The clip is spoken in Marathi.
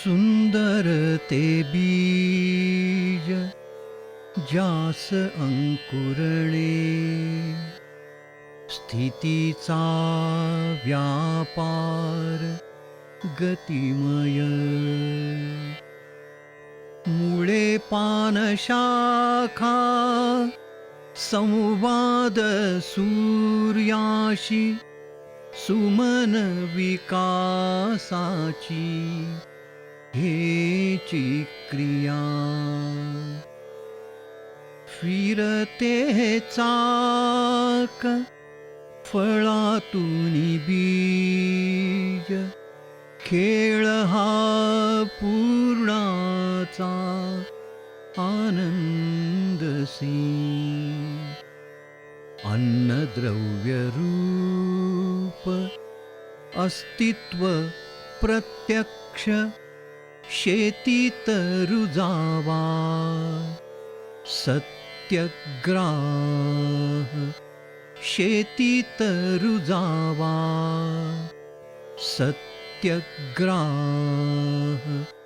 सुंदर ते बीज जास अंकुरणे स्थितीचा व्यापार गतिमय। मुळे पानशाखा संवाद सूर्याशी सुमन विकासाची। हेची क्रिया फिरते चाक फळातून बीज खेळ हा पूर्णाचा आनंदसी अन्नद्रव्य रूप अस्तित्व प्रत्यक्ष शेतीत रुजावा सत्यग्राह. शेतीत रुजावा सत्यग्राह.